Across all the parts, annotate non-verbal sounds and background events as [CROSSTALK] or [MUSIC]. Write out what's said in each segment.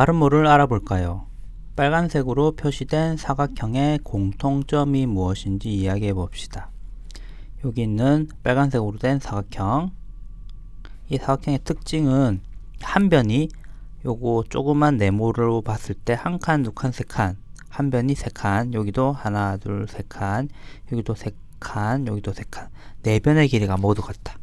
마름모를 알아볼까요? 빨간색으로 표시된 사각형의 공통점이 무엇인지 이야기해 봅시다. 여기 있는 빨간색으로 된 사각형. 이 사각형의 특징은 한 변이 요거 조그만 네모로 봤을 때 한 칸, 두 칸, 세 칸. 한 변이 세 칸. 여기도 하나, 둘, 세 칸. 여기도 세 칸. 여기도 세 칸. 네 변의 길이가 모두 같다.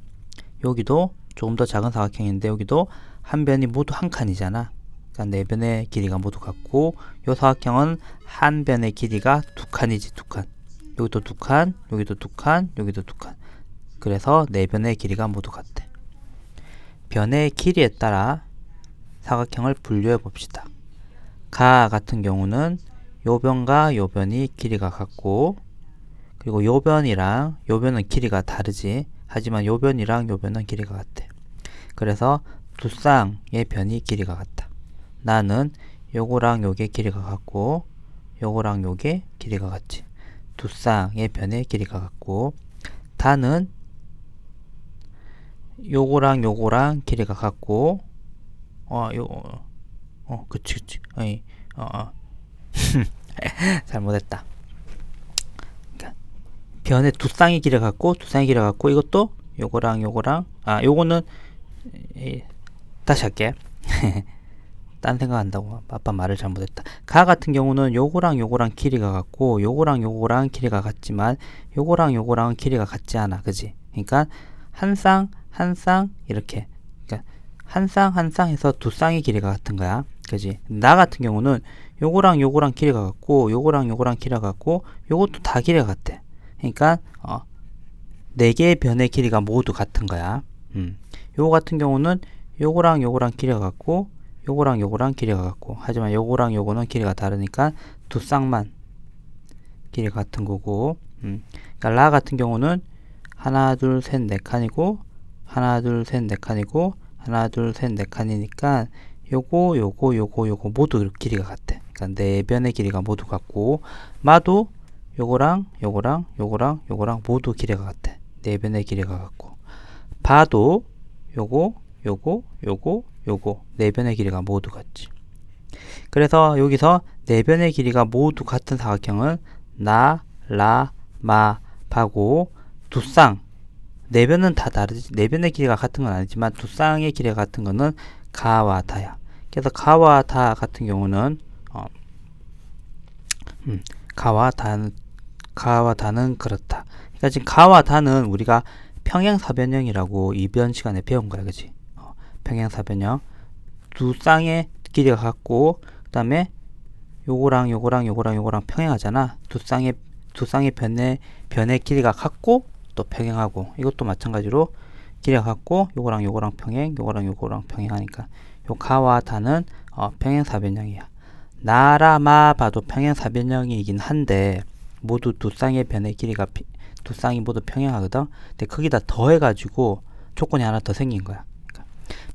여기도 조금 더 작은 사각형인데 여기도 한 변이 모두 한 칸이잖아. 그러니까 네 변의 길이가 모두 같고 요 사각형은 한 변의 길이가 두 칸이지 두 칸. 여기도 두 칸, 여기도 두 칸, 여기도 두 칸. 그래서 네 변의 길이가 모두 같대. 변의 길이에 따라 사각형을 분류해 봅시다. 가 같은 경우는 요 변과 요 변이 길이가 같고 그리고 요 변이랑 요 변은 길이가 다르지. 하지만 요 변이랑 요 변은 길이가 같대. 그래서 두 쌍의 변이 길이가 같다. 나는 요거랑 요게 길이가 같고 요거랑 요게 길이가 같지. 두 쌍의 변의 길이가 같고 다는 요거랑 요거랑 길이가 같고 어요 어, 어 그치 그치 아니 어, 어. [LAUGHS] 잘못했다. 그러니까 변의 두 쌍의 길이가 같고 두 쌍의 길이가 같고 이것도 요거랑 요거랑 아 요거는 에, 다시 할게. [LAUGHS] 딴 생각한다고 아빠 말을 잘못했다. 가 같은 경우는 요거랑 요거랑 길이가 같고 요거랑 요거랑 길이가 같지만 요거랑 요거랑 길이가 같지 않아. 그지? 그러니까 한 쌍, 한 쌍 이렇게 그러니까 한 쌍, 한 쌍 해서 두 쌍의 길이가 같은 거야. 그지? 나 같은 경우는 요거랑 요거랑 길이가 같고 요거랑 요거랑 길이가 같고 요것도 다 길이가 같대. 그러니까 어, 네 개의 변의 길이가 모두 같은 거야. 음. 요거 같은 경우는 요거랑 요거랑 길이가 같고 요거랑 요거랑 길이가 같고. 하지만 요거랑 요거는 길이가 다르니까 두 쌍만 길이가 같은 거고. 음. 그러니까 라 같은 경우는 하나 둘 셋 네 칸이고 하나 둘 셋 네 칸이고 하나 둘 셋 네 칸이니까 요거 요거 요거 요거 모두 길이가 같아. 그러니까 네 변의 길이가 모두 같고. 마도 요거랑 요거랑 요거랑 요거랑 모두 길이가 같아. 네 변의 길이가 같고. 바도 요거 요거 요거 요거 네 변의 길이가 모두 같지. 그래서 여기서 네 변의 길이가 모두 같은 사각형은 나, 라, 마, 바고 두 쌍. 네 변은 다 다르지. 네 변의 길이가 같은 건 아니지만 두 쌍의 길이가 같은 거는 가와 다야. 그래서 가와 다 같은 경우는 어, 음, 가와 다는 가와 다는 그렇다. 그러니까 지금 가와 다는 우리가 평행사변형이라고 이변 시간에 배운 거야, 그지? 어, 평행사 변형 두 쌍의 길이가 같고 그 다음에 요거랑 요거랑 요거랑 요거랑 평행하잖아. 두 쌍의 두 쌍의 변의 변의 길이가 같고 또 평행하고 이것도 마찬가지로 길이가 같고 요거랑 요거랑 평행, 요거랑 요거랑 평행하니까 요 가와 다는 어, 평행사변형이야. 나라마 봐도 평행사변형이긴 한데 모두 두 쌍의 변의 길이가 피, 두 쌍이 모두 평행하거든. 근데 거기다 더해가지고 조건이 하나 더 생긴 거야.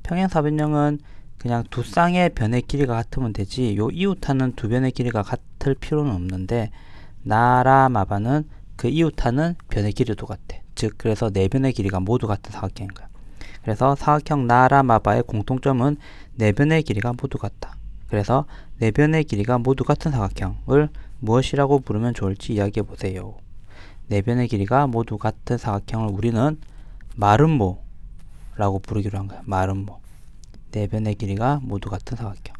평행사변형은 그냥 두 쌍의 변의 길이가 같으면 되지 요 이웃하는 두 변의 길이가 같을 필요는 없는데 나라마바는 그 이웃하는 변의 길이도 같아. 즉 그래서 네 변의 길이가 모두 같은 사각형인 거야. 그래서 사각형 나라마바의 공통점은 네 변의 길이가 모두 같다. 그래서 네 변의 길이가 모두 같은 사각형을 무엇이라고 부르면 좋을지 이야기해 보세요. 네 변의 길이가 모두 같은 사각형을 우리는 마름모 라고 부르기로 한 거야. 마름모. 네 변의 길이가 모두 같은 사각형.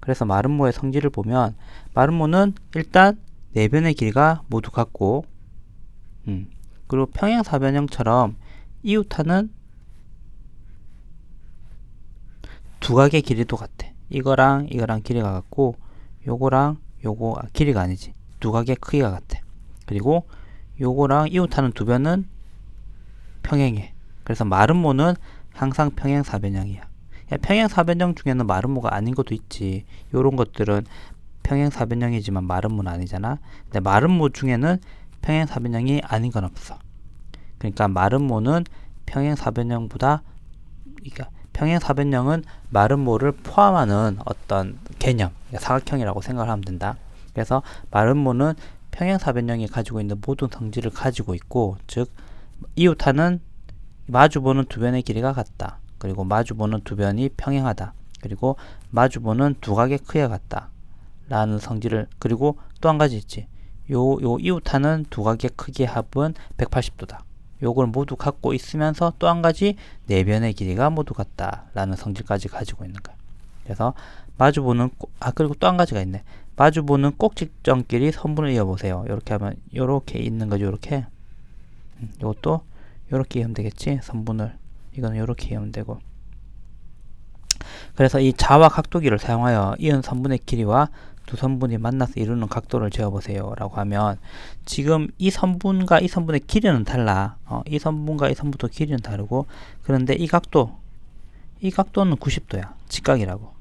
그래서 마름모의 성질을 보면 마름모는 일단 네 변의 길이가 모두 같고 음, 그리고 평행사변형처럼 이웃하는 두 각의 길이도 같아. 이거랑 이거랑 길이가 같고 요거랑 요거 아, 길이가 아니지. 두 각의 크기가 같아. 그리고 요거랑 이웃하는 두 변은 평행해. 그래서 마름모는 항상 평행사변형이야. 평행사변형 중에는 마름모가 아닌 것도 있지. 요런 것들은 평행사변형이지만 마름모는 아니잖아. 근데 마름모 중에는 평행사변형이 아닌 건 없어. 그러니까 마름모는 평행사변형보다 그러니까 평행사변형은 마름모를 포함하는 어떤 개념, 사각형이라고 생각을 하면 된다. 그래서 마름모는 평행사변형이 가지고 있는 모든 성질을 가지고 있고, 즉 이웃하는 마주보는 두 변의 길이가 같다. 그리고 마주보는 두 변이 평행하다. 그리고 마주보는 두각의 크기가 같다. 라는 성질을 그리고 또 한 가지 있지. 요, 요 이웃하는 두각의 크기의 합은 180도다. 요걸 모두 갖고 있으면서 또 한 가지 내변의 길이가 모두 같다. 라는 성질까지 가지고 있는 거야. 그래서 마주보는 꼭- 아 그리고 또 한 가지가 있네. 마주보는 꼭지점끼리 선분을 이어보세요. 이렇게 하면 이렇게 있는 거죠. 이렇게. 음, 요것도 이렇게 이으면 되겠지. 선분을 이거는 이렇게 이으면 되고. 그래서 이 자와 각도기를 사용하여 이은 선분의 길이와 두 선분이 만나서 이루는 각도를 재어보세요. 라고 하면 지금 이 선분과 이 선분의 길이는 달라. 어, 이 선분과 이 선분도 길이는 다르고 그런데 이 각도 이 각도는 90도야. 직각이라고.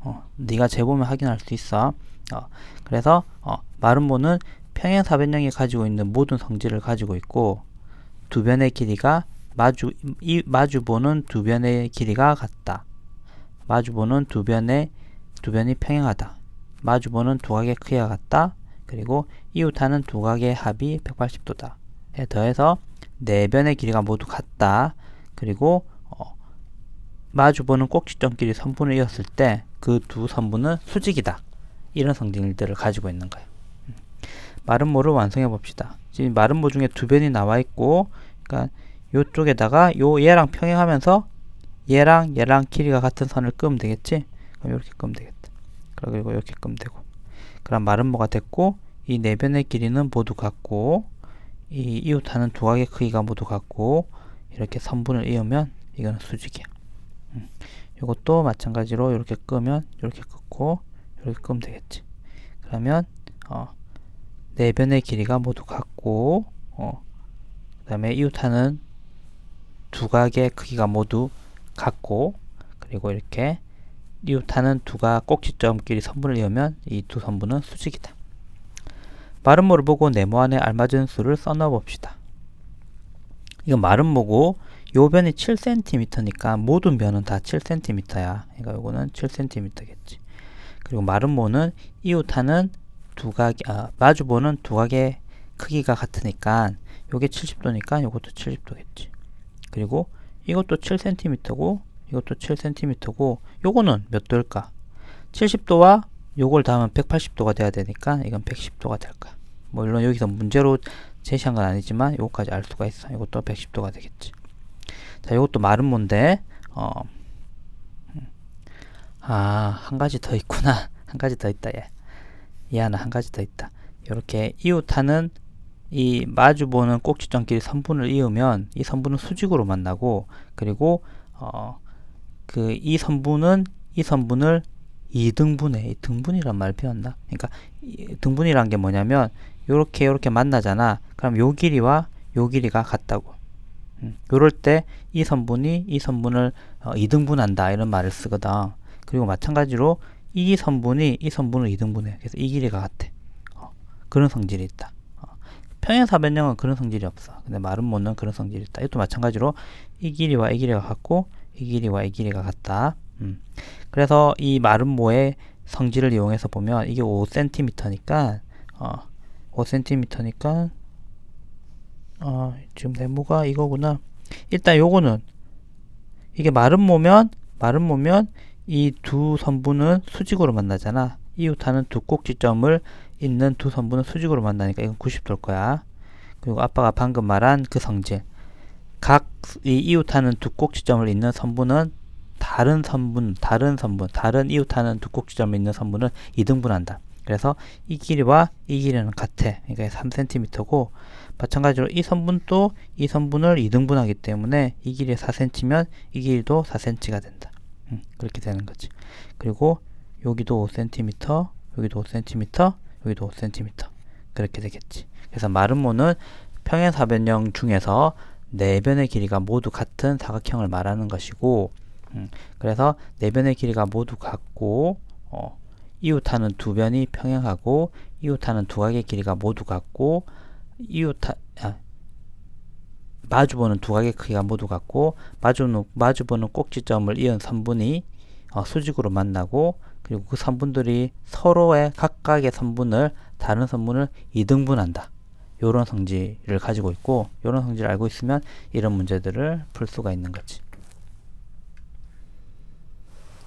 어, 네가 재보면 확인할 수 있어. 어, 그래서 어, 마름모는 평행 사변형이 가지고 있는 모든 성질을 가지고 있고 두 변의 길이가 마주 이 마주 보는 두 변의 길이가 같다. 마주 보는 두 변의 두 변이 평행하다. 마주 보는 두각의 크기가 같다. 그리고 이웃하는 두각의 합이 180도다. 에 더해서 네 변의 길이가 모두 같다. 그리고 어, 마주 보는 꼭지점끼리 선분을 이었을 때 그 두 선분은 수직이다. 이런 성질들을 가지고 있는 거예요. 음. 마름모를 완성해 봅시다. 지금 마름모 중에 두 변이 나와 있고, 그러니까 요쪽에다가 요 얘랑 평행하면서 얘랑 얘랑 길이가 같은 선을 끄면 되겠지? 그럼 이렇게 끄면 되겠다. 그리고 이렇게 끄면 되고. 그럼 마름모가 됐고, 이네 변의 길이는 모두 같고, 이 이웃하는 두각의 크기가 모두 같고, 이렇게 선분을 이으면 이거는 수직이야. 음. 이것도 마찬가지로 이렇게 끄면 이렇게 끄고 이렇게 끄면 되겠지. 그러면 어, 네 변의 길이가 모두 같고 어, 그 다음에 이웃하는 두각의 크기가 모두 같고 그리고 이렇게 이웃하는 두각 꼭지점끼리 선분을 이으면 이 두 선분은 수직이다. 마름모를 보고 네모 안에 알맞은 수를 써넣어 봅시다. 이거 마름모고 요 변이 7cm니까 모든 변은 다 7cm야. 그러니까 요거는 7cm겠지. 그리고 마름모는 이웃하는 두각 아, 마주보는 두각의 크기가 같으니까 요게 70도니까 요것도 70도겠지. 그리고 이것도 7cm고 이것도 7cm고 요거는 몇 도일까? 70도와 요걸 더하면 180도가 돼야 되니까 이건 110도가 될 거야. 뭐 물론 여기서 문제로 제시한 건 아니지만 요거까지 알 수가 있어. 이것도 110도가 되겠지. 자, 이것도 마름모인데 어, 음. 아, 한 가지 더 있구나. [LAUGHS] 한 가지 더 있다, 얘. 얘 하나 한 가지 더 있다. 이렇게 이웃하는 이 마주보는 꼭지점끼리 선분을 이으면 이 선분은 수직으로 만나고 그리고 어, 그 이 선분은 이 선분을 2등분해. 등분이란 말 배웠나? 그러니까 이 등분이란 게 뭐냐면 요렇게 요렇게 만나잖아. 그럼 요 길이와 요 길이가 같다고. 음, 요럴 때 이 선분이 이 선분을 어, 2등분한다 이런 말을 쓰거든. 그리고 마찬가지로 이 선분이 이 선분을 2등분해. 그래서 이 길이가 같아. 어, 그런 성질이 있다. 어, 평행 사변형은 그런 성질이 없어. 근데 마름모는 그런 성질이 있다. 이것도 마찬가지로 이 길이와 이 길이가 같고 이 길이와 이 길이가 같다. 음. 그래서 이 마름모의 성질을 이용해서 보면 이게 5cm니까 어, 5cm니까 어, 지금 네모가 이거구나. 일단 요거는 이게 마른 모면 마른 모면 이 두 선분은 수직으로 만나잖아. 이웃하는 두 꼭지점을 있는 두 선분은 수직으로 만나니까 이건 90도일 거야. 그리고 아빠가 방금 말한 그 성질. 각 이 이웃하는 두 꼭지점을 있는 선분은 다른 선분, 다른 선분, 다른 이웃하는 두 꼭지점을 있는 선분은 2등분한다. 그래서 이 길이와 이 길이는 같아. 그러니까 3cm고 마찬가지로 이 선분도 이 선분을 2등분하기 때문에 이 길이 4cm면 이 길이도 4cm가 된다. 음, 그렇게 되는 거지. 그리고 여기도 5cm, 여기도 5cm, 여기도 5cm. 그렇게 되겠지. 그래서 마름모는 평행사변형 중에서 네 변의 길이가 모두 같은 사각형을 말하는 것이고, 음, 그래서 네 변의 길이가 모두 같고, 어, 이웃하는 두 변이 평행하고, 이웃하는 두 각의 길이가 모두 같고, 이웃하 아, 마주보는 두 각의 크기가 모두 같고 마주는 마주보는 꼭지점을 이은 선분이 어, 수직으로 만나고 그리고 그 선분들이 서로의 각각의 선분을 다른 선분을 이등분한다. 요런 성질을 가지고 있고 요런 성질을 알고 있으면 이런 문제들을 풀 수가 있는 거지.